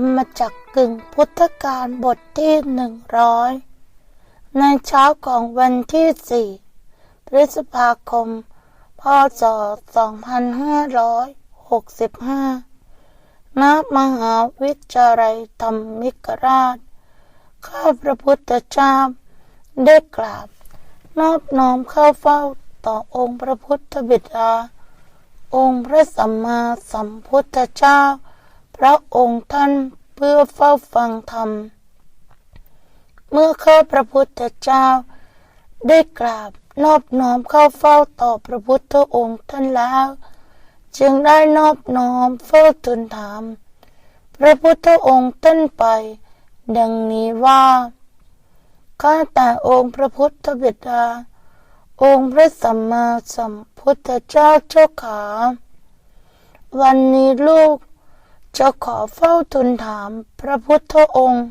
รรมจักกึ่งพุทธการบทที่หนึ่งร้อยในเช้าของวันที่สี่พฤษภาคม พศสองพันห้าร้อยหกสิบห้าณมหาวิทยาลัยธรรมิกราช ข้าพระพุทธเจ้าได้กราบ นอบน้อมเข้าเฝ้าต่อองค์พระพุทธบิดา องค์พระสัมมาสัมพุทธเจ้า ระองค์ท่านเพื่อเฝ้าฟังธรรม เมื่อข้าพระพุทธเจ้า ได้กราบนอบน้อมเข้าเฝ้าต่อพระพุทธองค์ท่านแล้ว จึงได้นอบน้อมเฝ้าทูลถาม พระพุทธองค์ท่านไป ดังนี้ว่าข้าแต่องค์พระพุทธบิดา องค์พระสัมมาสัมพุทธเจ้าเจ้าขา วันนี้ลูก จะขอเฝ้าทูลถามพระพุทธองค์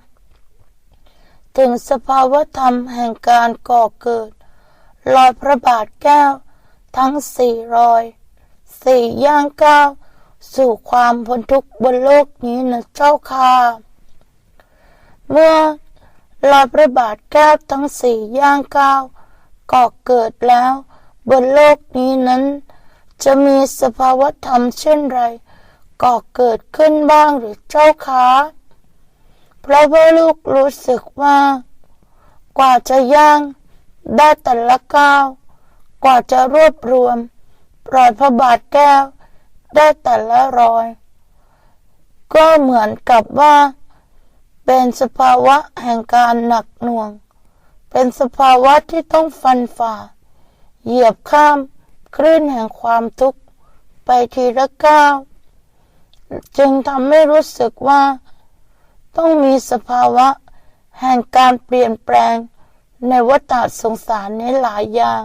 ถึงสภาวธรรมแห่งการก่อเกิดรอยพระบาทแก้ว ทั้งสี่รอยสี่ย่างก้าวสู่ความพ้นทุกข์บนโลกนี้นะเจ้าค่ะเมื่อรอยพระบาทแก้วทั้งสี่ย่างก้าวก่อเกิดแล้ว บนโลกนี้นั้น จะมีสภาวธรรมเช่นไร ก่อเกิดขึ้นบ้างหรือเจ้าคะเพราะว่าลูกรู้สึกว่า กว่าจะย่างได้แต่ละก้าวกว่าจะรวบรวมรอยพระบาทแก้ว ได้แต่ละรอย ก็เหมือนกับว่า เป็นสภาวะแห่งการหนักหน่วง เป็นสภาวะที่ต้องฟันฝ่า เหยียบข้ามคลื่นแห่งความทุกข์ ไปทีละก้าว จึงทำให้รู้สึกว่า ต้องมีสภาวะ แห่งการเปลี่ยนแปลง ในวัฏสงสารในหลายอย่าง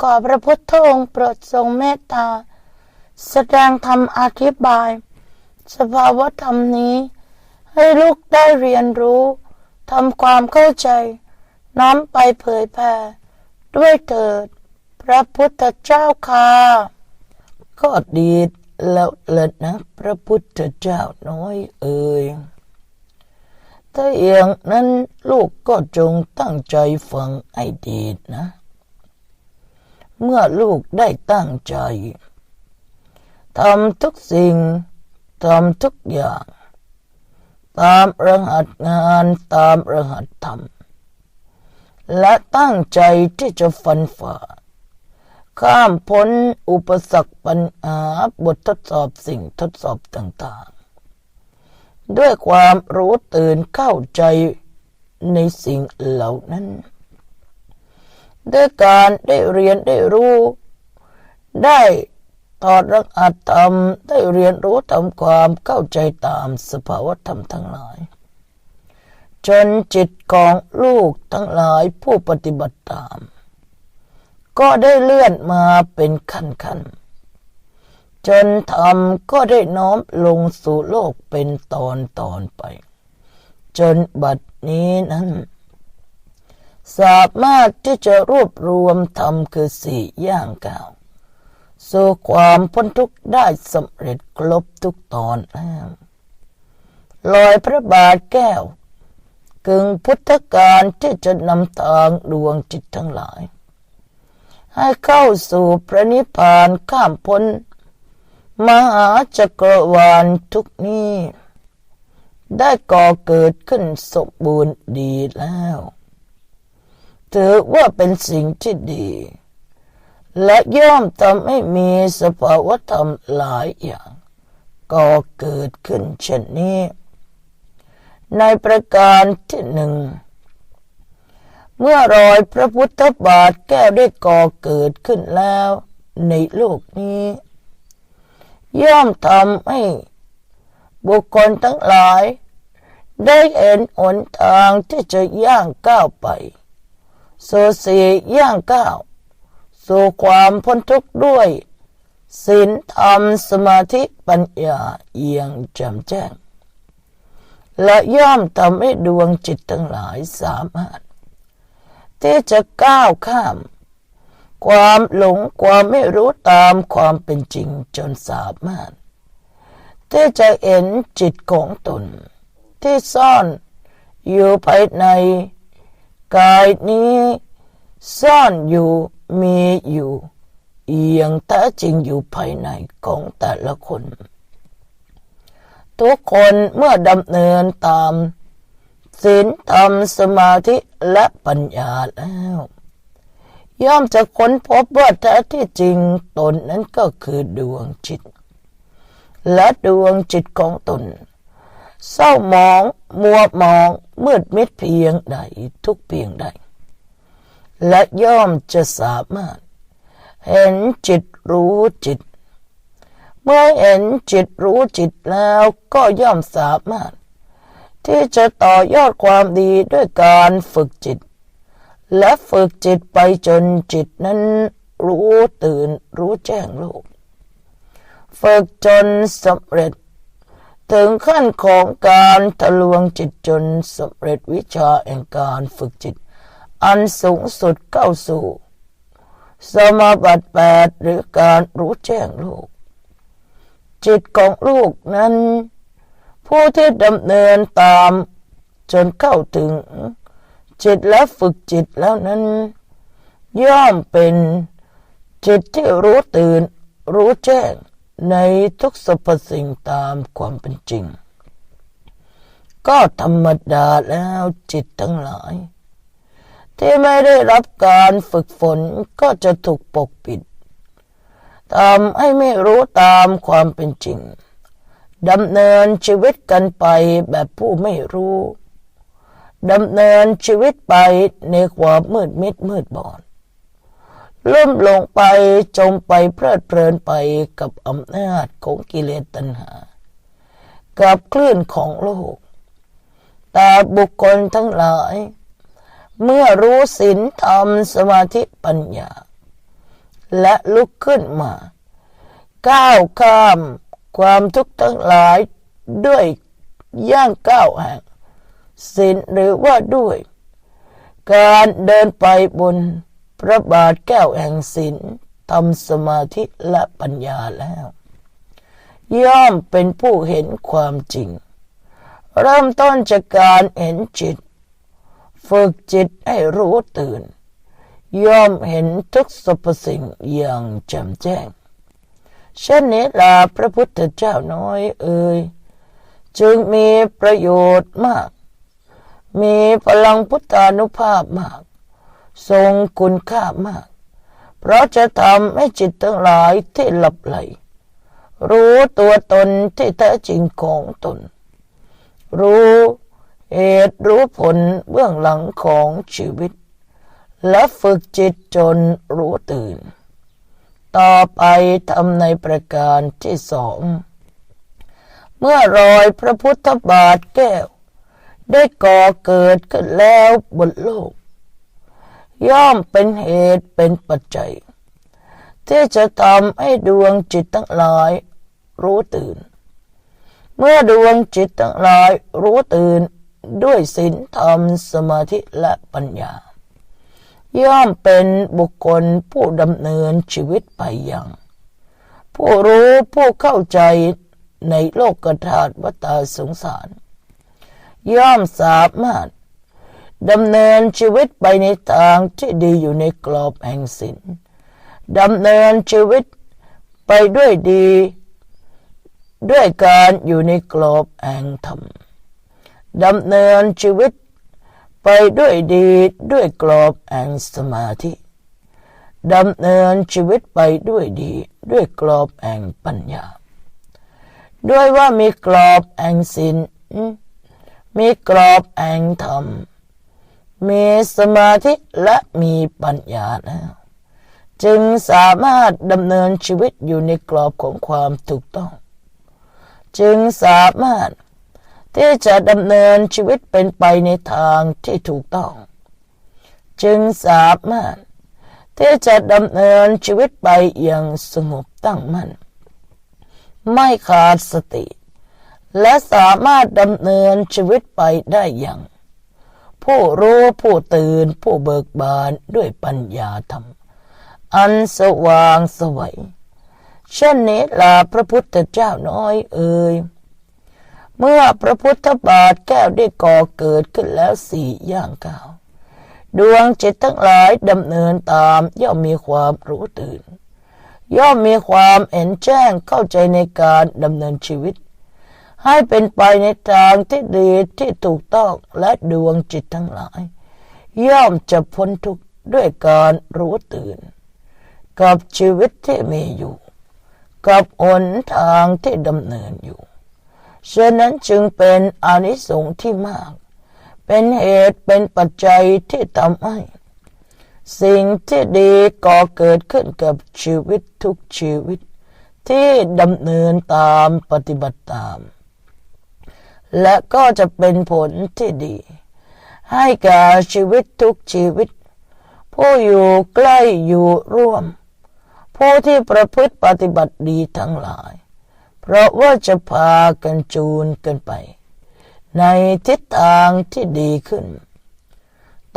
ขอพระพุทธองค์โปรดทรงเมตตา แสดงธรรมอธิบาย สภาวะธรรมนี้ ให้ลูกได้เรียนรู้ทำความเข้าใจ น้อมไปเผยแผ่ด้วยเถิด พระพุทธเจ้าค่ะก็ดี แล้วเลิศนะพระพุทธเจ้าน้อยเอ่ยถ้าอย่างนั้นลูกก็จงตั้งใจฟังไอ้ดีนะ เมื่อลูกได้ตั้งใจทำทุกสิ่งทำทุกอย่าง ตามรหัสงานตามรหัสธรรม และตั้งใจที่จะฟันฝ่า ข้ามพ้นอุปสรรคปัญหาบททดสอบสิ่งทดสอบต่างๆ ด้วยความรู้ตื่นเข้าใจในสิ่งเหล่านั้น ด้วยการได้เรียนได้รู้ ได้ตอดรักอัตธรรมได้เรียนรู้ทำความเข้าใจตามสภาวธรรมทั้งหลาย จนจิตของลูกทั้งหลายผู้ปฏิบัติตาม ก็ได้เลื่อนมาเป็นขั้นขั้นจนธรรมก็ได้น้อมลงสู่โลกเป็นตอนตอนไป จนบัดนี้นั้น สามารถที่จะรวบรวมธรรมคือสี่ย่างก้าวสู่ความพ้นทุกข์ได้สำเร็จครบทุกตอนแล้วลอยพระบาทแก้ว กึ่งพุทธการที่จะนำทางดวงจิตทั้งหลาย ให้เข้าสู่พระนิพพานข้ามพ้น มหาจักรวาลทุกนี้ ได้ก่อเกิดขึ้นสมบูรณ์ดีแล้วถือว่าเป็นสิ่งที่ดี และย่อมทำให้มีสภาวธรรมหลายอย่างก่อเกิดขึ้นเช่นนี้ ในประการที่หนึ่ง เมื่อรอยพระพุทธบาทแก้วได้ก่อเกิดขึ้นแล้ว ในโลกนี้ ย่อมทำให้ บุคคลทั้งหลาย ได้เห็นหนทางที่จะย่างก้าวไปสู่สีย่างก้าวสู่ความพ้นทุกข์ด้วยศีลธรรมสมาธิปัญญาเอียงแจ่มแจ้ง และย่อมทำให้ดวงจิตทั้งหลายสามารถ ที่จะก้าวข้าม ความหลงความไม่รู้ตามความเป็นจริงจนสามารถ ที่จะเห็นจิตของตน ที่ซ่อนอยู่ภายใน กายนี้ ซ่อนอยู่มีอยู่อย่างแท้จริงอยู่ภายในของแต่ละคน ทุกคนเมื่อดำเนินตาม ศีลธรรมสมาธิและปัญญาแล้ว ย่อมจะค้นพบว่าแท้ที่จริงตนนั้นก็คือดวงจิต และดวงจิตของตน เศร้าหมอง มัวหมองมืดมิดเพียงใดทุกเพียงใด และย่อมจะสามารถ เห็นจิตรู้จิต เมื่อเห็นจิตรู้จิตแล้วก็ย่อมสามารถ ที่จะต่อยอดความดีด้วยการฝึกจิต และฝึกจิตไปจนจิตนั้นรู้ตื่นรู้แจ้งโลก ฝึกจนสำเร็จ ถึงขั้นของการทะลวงจิตจนสำเร็จวิชาแห่งการฝึกจิต อันสูงสุดเข้าสู่ สมาบัติแปดหรือการรู้แจ้งโลก จิตของลูกนั้น ผู้ที่ดำเนินตาม จนเข้าถึง จิตและฝึกจิตแล้วนั้น ย่อมเป็นจิตที่รู้ตื่น รู้แจ้งในทุกสรรพสิ่งตามความเป็นจริง ก็ธรรมดาแล้วจิตทั้งหลาย ที่ไม่ได้รับการฝึกฝนก็จะถูกปกปิดทำให้ไม่รู้ตามความเป็นจริง ดำเนินชีวิตกันไปแบบผู้ไม่รู้ดำเนินชีวิตไปในความมืดมิดมืดบอดล่มลงไปจมไปเพลิดเพลินไปกับอำนาจของกิเลสตัณหา กับคลื่นของโลก แต่บุคคลทั้งหลาย เมื่อรู้ศีลธรรมสมาธิปัญญา และลุกขึ้นมา ก้าวข้าม ความทุกข์ทั้งหลายด้วยย่างก้าวแห่งศีลหรือว่าด้วย การเดินไปบนพระบาทแก้วแห่งศีลทำสมาธิและปัญญาแล้ว ย่อมเป็นผู้เห็นความจริง เริ่มต้นจากการเห็นจิต ฝึกจิตให้รู้ตื่น ย่อมเห็นทุกสรรพสิ่งอย่างแจ่มแจ้ง เช่นนี้ลาพระพุทธเจ้าน้อยเอ่ยจึงมีประโยชน์มาก มีพลังพุทธานุภาพมาก ทรงคุณค่ามาก เพราะจะทำให้จิตทั้งหลายที่หลับไหล รู้ตัวตนที่แท้จริงของตน รู้เหตุรู้ผลเบื้องหลังของชีวิต และฝึกจิตจนรู้ตื่น ต่อไปทำในประการที่สอง เมื่อรอยพระพุทธบาทแก้ว ได้ก่อเกิดขึ้นแล้วบนโลก ย่อมเป็นเหตุเป็นปัจจัย ที่จะทำให้ดวงจิตทั้งหลายรู้ตื่น เมื่อดวงจิตทั้งหลายรู้ตื่นด้วยศีลธรรมสมาธิและปัญญา ย่อมเป็นบุคคลผู้ดำเนินชีวิตไปอย่าง ผู้รู้ผู้เข้าใจในโลกกธาตุวัฏสงสาร ย่อมสามารถดำเนินชีวิตไปในทางที่ดีอยู่ในกรอบแห่งศีลดำเนินชีวิตไปด้วยดี ด้วยการอยู่ในกรอบแห่งธรรมดำเนินชีวิต ไปด้วยดีด้วยกรอบแห่งสมาธิดำเนินชีวิตไปด้วยดีด้วยกรอบแห่งปัญญา ด้วยว่ามีกรอบแห่งศีลมีกรอบแห่งธรรม มีสมาธิและมีปัญญาแล้วจึงสามารถดำเนินชีวิตอยู่ในกรอบของความถูกต้อง จึงสามารถ ที่จะดำเนินชีวิตเป็นไปในทางที่ถูกต้อง จึงสามารถที่จะดำเนินชีวิตไปอย่างสงบตั้งมั่น ไม่ขาดสติ และสามารถดำเนินชีวิตไปได้อย่าง ผู้รู้ผู้ตื่นผู้เบิกบานด้วยปัญญาธรรม อันสว่างสวยเช่นนี้ล่ะพระพุทธเจ้าน้อยเอ่ย เมื่อพระพุทธบาทแก้วได้ก่อเกิดขึ้นแล้วสี่อย่างเก้าวดวงจิตทั้งหลายดำเนินตามย่อมมีความรู้ตื่น ย่อมมีความเห็นแจ้งเข้าใจในการดำเนินชีวิต ให้เป็นไปในทางที่ดีที่ถูกต้องและดวงจิตทั้งหลาย ย่อมจะพ้นทุกข์ด้วยการรู้ตื่น กับชีวิตที่มีอยู่ กับหนทางที่ดำเนินอยู่ ฉะนั้นจึงเป็นอนิสงส์ที่มาก เป็นเหตุเป็นปัจจัยที่ทำให้ สิ่งที่ดีก่อเกิดขึ้นกับชีวิตทุกชีวิต ที่ดำเนินตามปฏิบัติตาม และก็จะเป็นผลที่ดี ให้แก่ชีวิตทุกชีวิต ผู้อยู่ใกล้อยู่ร่วม ผู้ที่ประพฤติปฏิบัติดีทั้งหลาย เพราะว่าจะพากันจูนกันไป ในทิศทางที่ดีขึ้น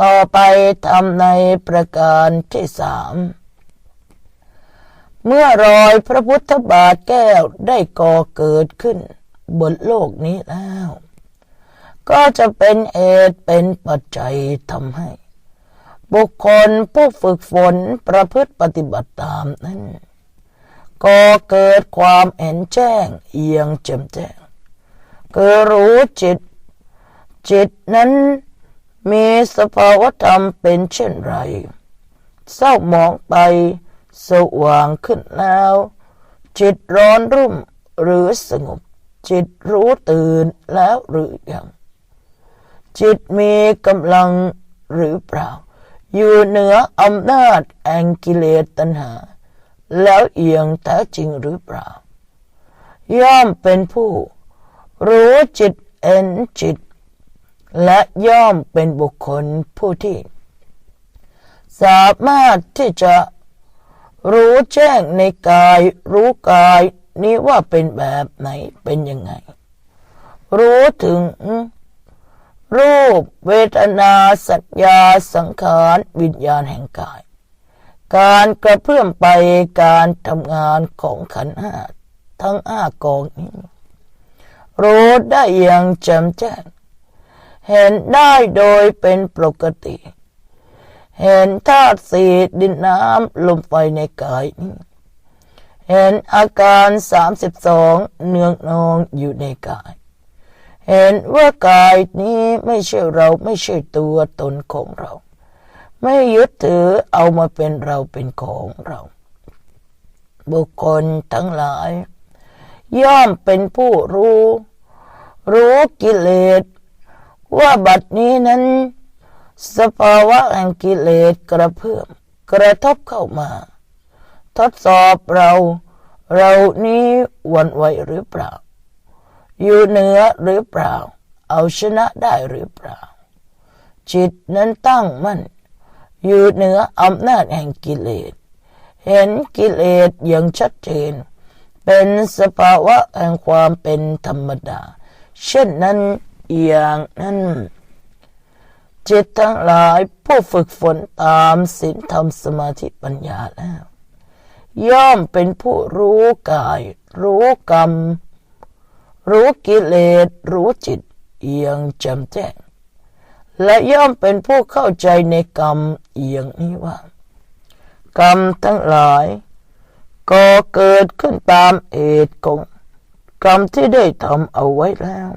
ต่อไปทำในประการที่สามเมื่อรอยพระพุทธบาทแก้วได้ก่อเกิดขึ้น บนโลกนี้แล้ว ก็จะเป็นเหตุเป็นปัจจัยทำให้ บุคคลผู้ฝึกฝนประพฤติปฏิบัติตามนั้น ก็เกิดความเห็นแจ้ง เอียงแจ่มแจ้งเกิดรู้จิต จิตนั้นมีสภาวธรรมเป็นเช่นไร เศร้าหมองไปสว่างขึ้นแล้ว จิตร้อนรุ่มหรือสงบ จิตรู้ตื่นแล้วหรือยัง จิตมีกำลังหรือเปล่า อยู่เหนืออำนาจแองกิเลสตัณหา แล้วเอียงแท้จริงหรือเปล่า ย่อมเป็นผู้ รู้จิตเอ็นจิต และย่อมเป็นบุคคลผู้ที่ สามารถที่จะรู้แจ้งในกาย รู้กายนี้ว่าเป็นแบบไหนเป็นยังไง รู้ถึง รูปเวทนาสัญญาสังขาร วิญญาณแห่งกาย การกระเพื่อมไปการทำงานของขันห้าทั้งห้ากองนี้รู้ได้อย่างแจ่มแจ้งเห็นได้โดยเป็นปกติ เห็นธาตุสีดินน้ำลมไฟในกายนี้ เห็นอาการสามสิบสองเนืองนองอยู่ในกาย เห็นว่ากายนี้ไม่ใช่เราไม่ใช่ตัวตนของเรา ไม่ยึดถือเอามาเป็นเราเป็นของเรา บุคคลทั้งหลาย ย่อมเป็นผู้รู้ รู้กิเลส ว่าบัดนี้นั้น สภาวะแห่งกิเลสกระเพื่อมกระทบเข้ามา ทดสอบเรา เรานี้วันไหวหรือเปล่า อยู่เหนือหรือเปล่า เอาชนะได้หรือเปล่าจิตนั้นตั้งมั่น อยู่เหนืออำนาจแห่งกิเลส เห็นกิเลสอย่างชัดเจน เป็นสภาวะแห่งความเป็นธรรมดา เช่นนั้นอย่างนั้นจิตทั้งหลายผู้ฝึกฝนตามศีลธรรมสมาธิปัญญาแล้ว ย่อมเป็นผู้รู้กาย รู้กรรม รู้กิเลส รู้จิตเอียงแจ่มแจ้ง และย่อมเป็นผู้เข้าใจในกรรมเอียงนี้ว่า กรรมทั้งหลาย ก็เกิดขึ้นตามเหตุของกรรมที่ได้ทำเอาไว้แล้ว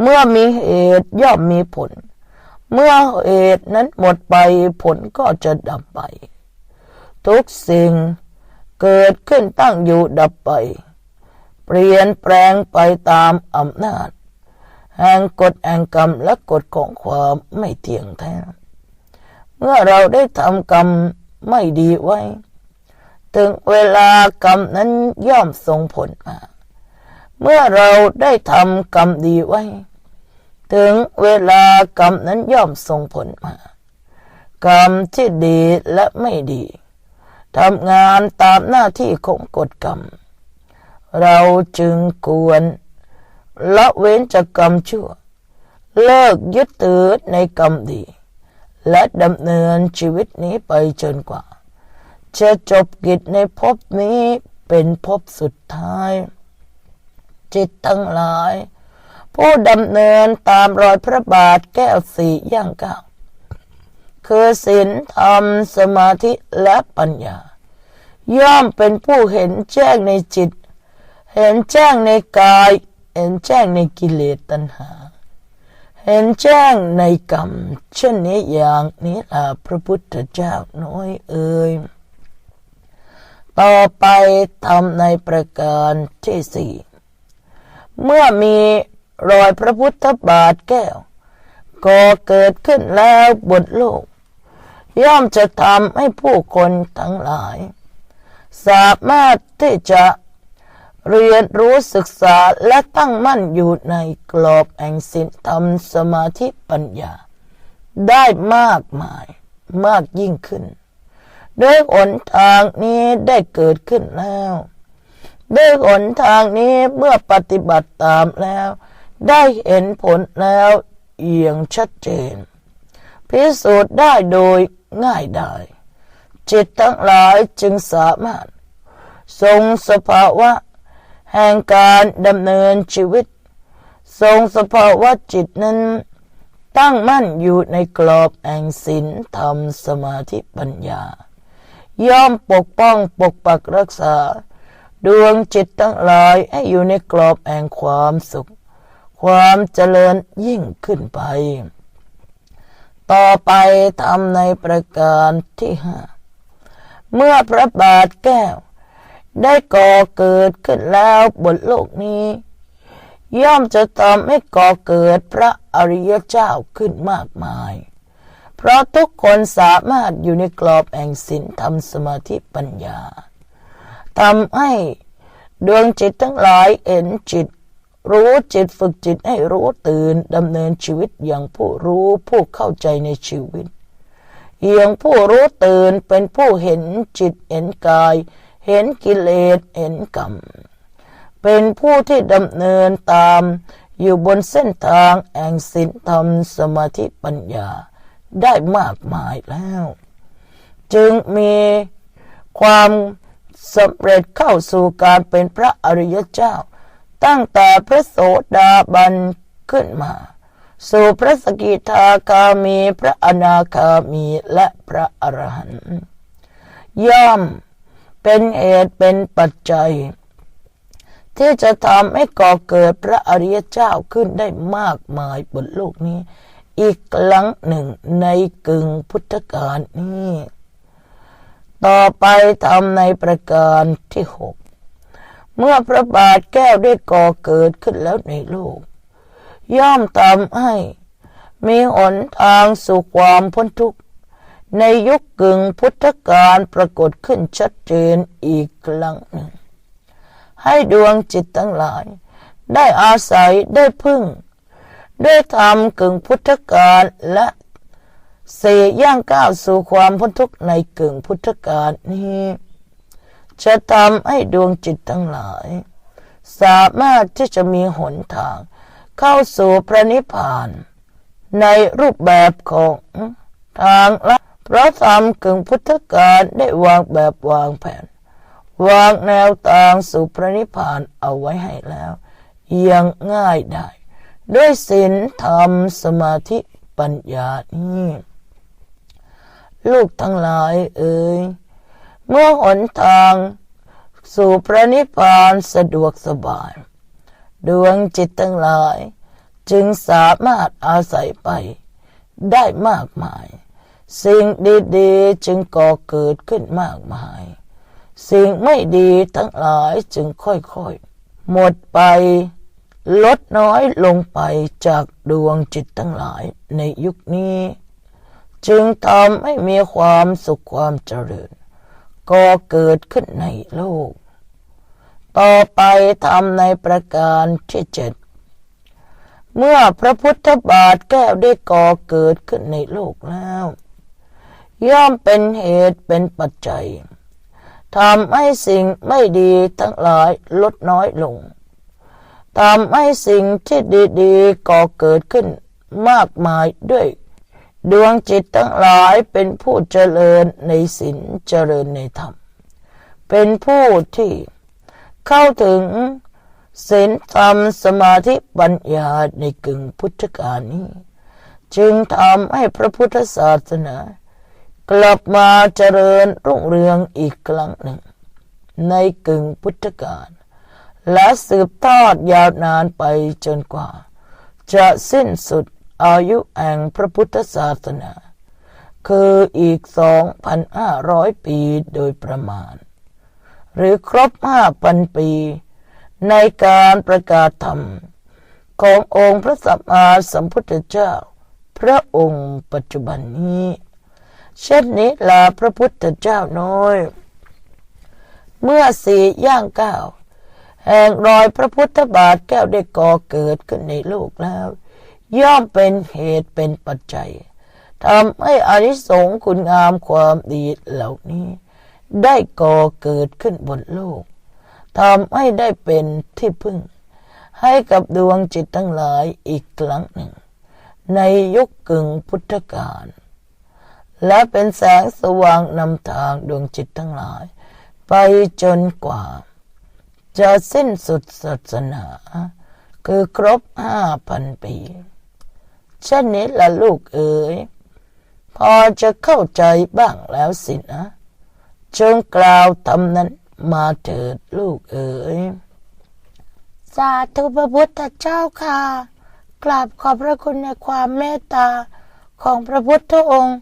เมื่อมีเหตุย่อมมีผล เมื่อเหตุนั้นหมดไปผลก็จะดับไป ทุกสิ่งเกิดขึ้นตั้งอยู่ดับไป เปลี่ยนแปลงไปตามอำนาจ แห่งกฎแห่งกรรมและกฎของความไม่เที่ยงแท้ เมื่อเราได้ทำกรรมไม่ดีไว้ ถึงเวลากรรมนั้นย่อมส่งผลมา เมื่อเราได้ทำกรรมดีไว้ ถึงเวลากรรมนั้นย่อมส่งผลมา กรรมที่ดีและไม่ดีทำงานตามหน้าที่ของกฎกรรม เราจึงควร ละเว้นจากกรรมชั่ว เลิกยึดถือในกรรมดี และดำเนินชีวิตนี้ไปจนกว่า จะจบกิจในภพนี้เป็นภพสุดท้าย จิตทั้งหลาย ผู้ดำเนินตามรอยพระบาทแก้วสีย่างก้าวคือศีลธรรมสมาธิและปัญญา ย่อมเป็นผู้เห็นแจ้งในจิต เห็นแจ้งในกาย เห็นแจ้งในกิเลสตัณหา เห็นแจ้งในกรรม เช่นนี้อย่างนี้ล่ะพระพุทธเจ้าน้อยเอ่ยต่อไปทำในประการที่สี่เมื่อมีรอยพระพุทธบาทแก้ว ก็เกิดขึ้นแล้วบนโลก ย่อมจะทำให้ผู้คนทั้งหลาย สามารถที่จะ เรียนรู้ศึกษาและตั้งมั่นอยู่ในกรอบแห่งศีลธรรมสมาธิปัญญา ได้มากมายมากยิ่งขึ้นด้วยหนทางนี้ได้เกิดขึ้นแล้วด้วยหนทางนี้เมื่อปฏิบัติตามแล้ว ได้เห็นผลแล้วอย่างชัดเจน พิสูจน์ได้โดยง่ายได้จิตทั้งหลายจึงสามารถ ทรงสภาวะ แห่งการดำเนินชีวิต ทรงสภาวะจิตนั้น ตั้งมั่นอยู่ในกรอบแห่งศีลธรรมสมาธิปัญญา ย่อมปกป้องปกปักรักษา ดวงจิตทั้งหลายให้อยู่ในกรอบแห่งความสุข ความเจริญยิ่งขึ้นไป ต่อไปทำในประการที่ห้าเมื่อพระบาทแก้ว ได้ก่อเกิดขึ้นแล้วบนโลกนี้ ย่อมจะทำให้ก่อเกิดพระอริยเจ้าขึ้นมากมาย เพราะทุกคนสามารถอยู่ในกรอบแห่งศีลธรรมสมาธิปัญญาทำให้ดวงจิตทั้งหลายเห็นจิต รู้จิตฝึกจิตให้รู้ตื่นดำเนินชีวิตอย่างผู้รู้ผู้เข้าใจในชีวิตอย่างผู้รู้ตื่นเป็นผู้เห็นจิตเห็นกาย เห็นกิเลสเห็นกรรม เป็นผู้ที่ดำเนินตามอยู่บนเส้นทางแห่งศีลธรรมสมาธิปัญญาได้มากมายแล้ว จึงมีความสำเร็จเข้าสู่การเป็นพระอริยเจ้า ตั้งแต่พระโสดาบันขึ้นมา สู่พระสกิทาคามีพระอนาคามีและพระอรหันต์ย่อม เป็นเหตุเป็นปัจจัย ที่จะทำให้ก่อเกิดพระอริยเจ้าขึ้นได้มากมายบนโลกนี้ อีกครั้งหนึ่งในกึ่งพุทธกาลนี้ ต่อไปทำในประการที่หกเมื่อพระบาทแก้วได้ก่อเกิดขึ้นแล้วในโลก ย่อมทำให้ มีหนทางสู่ความพ้นทุกข์ ในยุคกึ่งพุทธกาลปรากฏขึ้นชัดเจนอีกครั้งหนึ่ง ให้ดวงจิตทั้งหลาย ได้อาศัยได้พึ่งด้วยธรรมกึ่งพุทธกาลและเสย่างก้าวสู่ความพ้นทุกข์ในกึ่งพุทธกาลนี้จะทำให้ดวงจิตทั้งหลาย สามารถที่จะมีหนทาง เข้าสู่พระนิพพาน ในรูปแบบของทางละ พราะธรรมกึ่งพุทธกาลได้วางแบบวางแผน วางแนวทางสู่พระนิพพานเอาไว้ให้แล้วย่างง่ายได้ ด้วยศีลธรรมสมาธิปัญญานี้ ลูกทั้งหลายเอ่ยเมื่อหนทางสู่พระนิพพานสะดวกสบาย ดวงจิตทั้งหลาย จึงสามารถอาศัยไปได้มากมาย สิ่งดีๆจึงก่อเกิดขึ้นมากมาย สิ่งไม่ดีทั้งหลายจึงค่อยๆ หมดไปลดน้อยลงไปจากดวงจิตทั้งหลายในยุคนี้ จึงทำให้มีความสุขความเจริญก่อเกิดขึ้นในโลก ต่อไปทำในประการที่เจ็ดเมื่อพระพุทธบาทแก้วได้ก่อเกิดขึ้นในโลกแล้ว ย่อมเป็นเหตุเป็นปัจจัยทำให้สิ่งไม่ดีทั้งหลายลดน้อยลงทำให้สิ่งที่ดีๆก่อเกิดขึ้นมากมายด้วย ดวงจิตทั้งหลายเป็นผู้เจริญในศีลเจริญในธรรม เป็นผู้ที่เข้าถึงศีลธรรมสมาธิปัญญาในกึ่งพุทธกาลนี้ จึงทำให้พระพุทธศาสนา กลับมาเจริญรุ่งเรืองอีกครั้งหนึ่ง ในกึ่งพุทธกาลและสืบทอดยาวนานไปจนกว่า จะสิ้นสุดอายุแห่งพระพุทธศาสนา คืออีก 2,500 ปีโดยประมาณ หรือครบ 5,000 ปี ในการประกาศธรรม ขององค์พระสัมมาสัมพุทธเจ้า พระองค์ปัจจุบันนี้ เช่นนี้ลาพระพุทธเจ้าน้อย เมื่อสี่ย่างเก้าแห่งรอยพระพุทธบาทแก้วได้ก่อเกิดขึ้นในโลกแล้ว ย่อมเป็นเหตุเป็นปัจจัยทำให้อานิสงส์คุณงามความดีเหล่านี้ ได้ก่อเกิดขึ้นบนโลกทำให้ได้เป็นที่พึ่ง ให้กับดวงจิตทั้งหลายอีกครั้งหนึ่ง ในยุคกึ่งพุทธกาล และเป็นแสงสว่างนำทางดวงจิตทั้งหลาย ไปจนกว่า จะสิ้นสุดศาสนา คือครบห้าพันปีเช่นนี้ละลูกเอ๋ย พอจะเข้าใจบ้างแล้วสินะจงกล่าวทำนั้นมาเถิดลูกเอ๋ย สาธุพระพุทธเจ้าค่ะ กราบขอบพระคุณในความเมตตาของพระพุทธองค์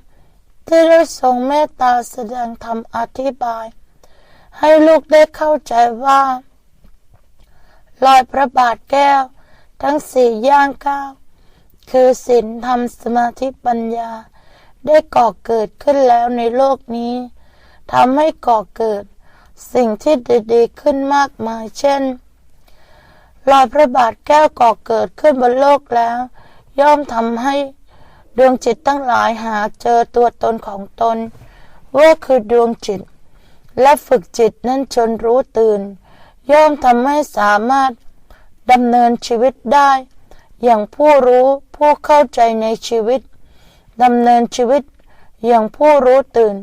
ที่ได้ทรงเมตตาแสดงธรรมอธิบาย ให้ลูกได้เข้าใจว่า รอยพระบาทแก้ว ทั้งสี่ย่างก้าวคือศีลธรรมสมาธิปัญญา ได้ก่อเกิดขึ้นแล้วในโลกนี้ทำให้ก่อเกิด สิ่งที่ดีๆขึ้นมากมายเช่นรอยพระบาทแก้วก่อเกิดขึ้นบนโลกแล้ว ย่อมทำให้ ดวงจิตตั้งหลายหาเจอตัวตนของตน ว่าคือดวงจิต และฝึกจิตนั้นจนรู้ตื่น ย่อมทำให้สามารถดำเนินชีวิตได้ อย่างผู้รู้ผู้เข้าใจในชีวิตดำเนินชีวิตอย่างผู้รู้ตื่น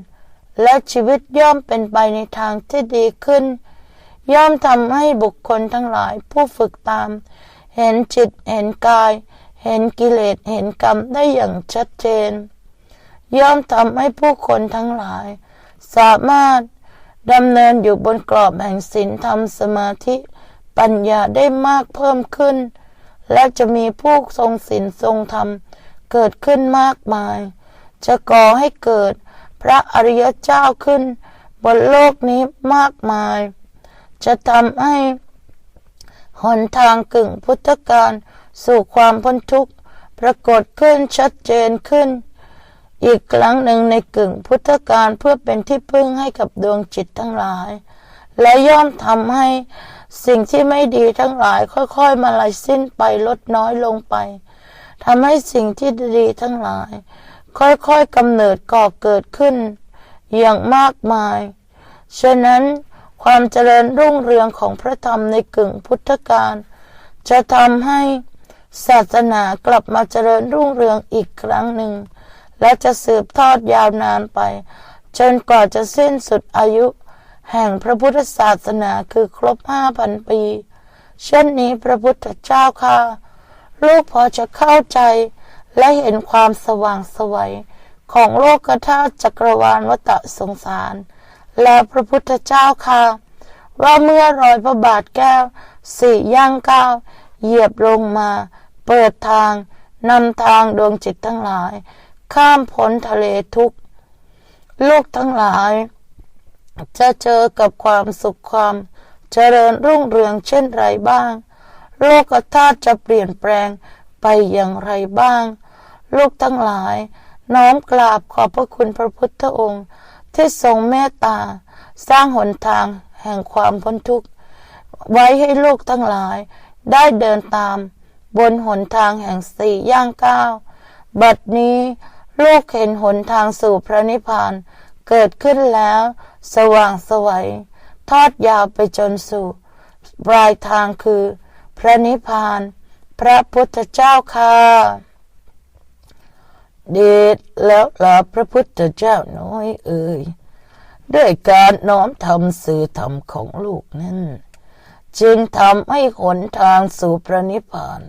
และชีวิตย่อมเป็นไปในทางที่ดีขึ้น ย่อมทำให้บุคคลทั้งหลายผู้ฝึกตาม เห็นจิตเห็นกาย เห็นกิเลสเห็นกรรมได้อย่างชัดเจน ย่อมทำให้ผู้คนทั้งหลาย สามารถดำเนินอยู่บนกรอบแห่งศีลธรรมสมาธิปัญญาได้มากเพิ่มขึ้น และจะมีผู้ทรงศีลทรงธรรมเกิดขึ้นมากมาย จะก่อให้เกิดพระอริยเจ้าขึ้น บนโลกนี้มากมาย จะทำให้หนทางกึ่งพุทธกาล สู่ความพ้นทุกข์ ปรากฏขึ้นชัดเจนขึ้น อีกครั้งหนึ่งในกึ่งพุทธกาลเพื่อเป็นที่พึ่งให้กับดวงจิตทั้งหลาย และย่อมทำให้สิ่งที่ไม่ดีทั้งหลายค่อยๆ มาลายสิ้นไปลดน้อยลงไปทำให้สิ่งที่ดีทั้งหลาย ค่อยๆกำเนิดก่อเกิดขึ้น อย่างมากมาย ฉะนั้นความเจริญรุ่งเรืองของพระธรรมในกึ่งพุทธกาลจะทำให้ ศาสนากลับมาเจริญรุ่งเรืองอีกครั้งหนึ่ง และจะสืบทอดยาวนานไป จนกว่าจะสิ้นสุดอายุ แห่งพระพุทธศาสนาคือครบห้าพันปี เช่นนี้พระพุทธเจ้าค่ะ ลูกพอจะเข้าใจและเห็นความสว่างสวัยของโลกธาตุจักรวาลวัฏสงสาร และพระพุทธเจ้าค่ะ ว่าเมื่อรอยพระบาทแก้วสี่ย่างก้าวเหยียบลงมา เปิดทาง นำทางดวงจิตทั้งหลาย ข้ามพ้นทะเลทุกลูกทั้งหลาย จะเจอกับความสุขความเจริญรุ่งเรืองเช่นไรบ้าง โลกธาตุจะเปลี่ยนแปลงไปอย่างไรบ้าง ลูกทั้งหลาย น้อมกราบขอบพระคุณพระพุทธองค์ ที่ทรงเมตตา สร้างหนทางแห่งความพ้นทุกข์ ไว้ให้ลูกทั้งหลายได้เดินตาม บนหนทางแห่งสี่ย่างก้าวบัดนี้ลูกเห็นหนทางสู่พระนิพพานเกิดขึ้นแล้ว สว่างสวัยทอดยาวไปจนสู่ปลายทางคือ พระนิพพาน พระพุทธเจ้าค่ะเดชแล้วลาพระพุทธเจ้าน้อยเอ่ยด้วยการน้อมทำสื่อธรรมของลูกนั้น จึงทำให้หนทางสู่พระนิพพาน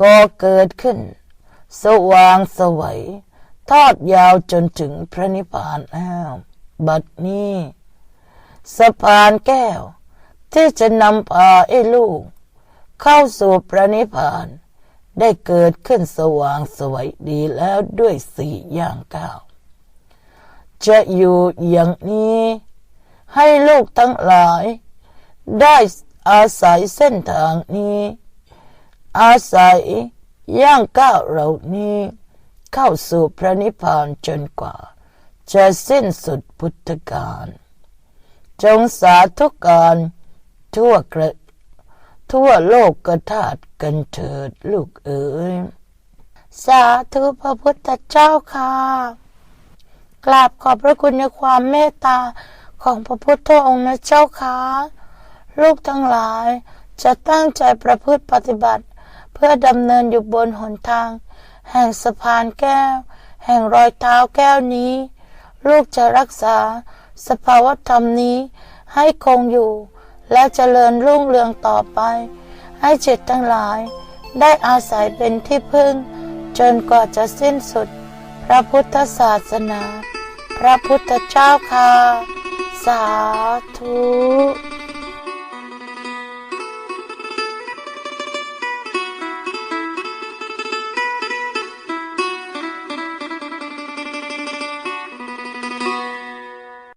ก็เกิดขึ้น สว่างสวัยทอดยาวจนถึงพระนิพพานแล้วบัดนี้สะพานแก้ว ที่จะนำพาไอ้ลูก เข้าสู่พระนิพพาน ได้เกิดขึ้นสว่างสวัยดีแล้วด้วยสี่อย่างก้าวจะอยู่อย่างนี้ ให้ลูกทั้งหลาย ได้อาศัยเส้นทางนี้ อาศัยย่างก้าวเหล่านี้เข้าสู่พระนิพพานจนกว่า จะสิ้นสุดพุทธกาลจงสาธุการทั่วกระทั่วโลกกระทาดกันเถิดลูกเอ๋ยสาธุพระพุทธเจ้าค่ะกราบขอบพระคุณในความเมตตาของพระพุทธองค์นะเจ้าค่ะลูกทั้งหลายจะตั้งใจประพฤติปฏิบัติ เพื่อดำเนินอยู่บนหนทาง แห่งสะพานแก้ว แห่งรอยเท้าแก้วนี้ ลูกจะรักษา สภาวธรรมนี้ให้คงอยู่ และเจริญรุ่งเรืองต่อไป ให้จิตทั้งหลาย ได้อาศัยเป็นที่พึ่ง จนกว่าจะสิ้นสุด พระพุทธศาสนา พระพุทธเจ้าค่ะ สาธุ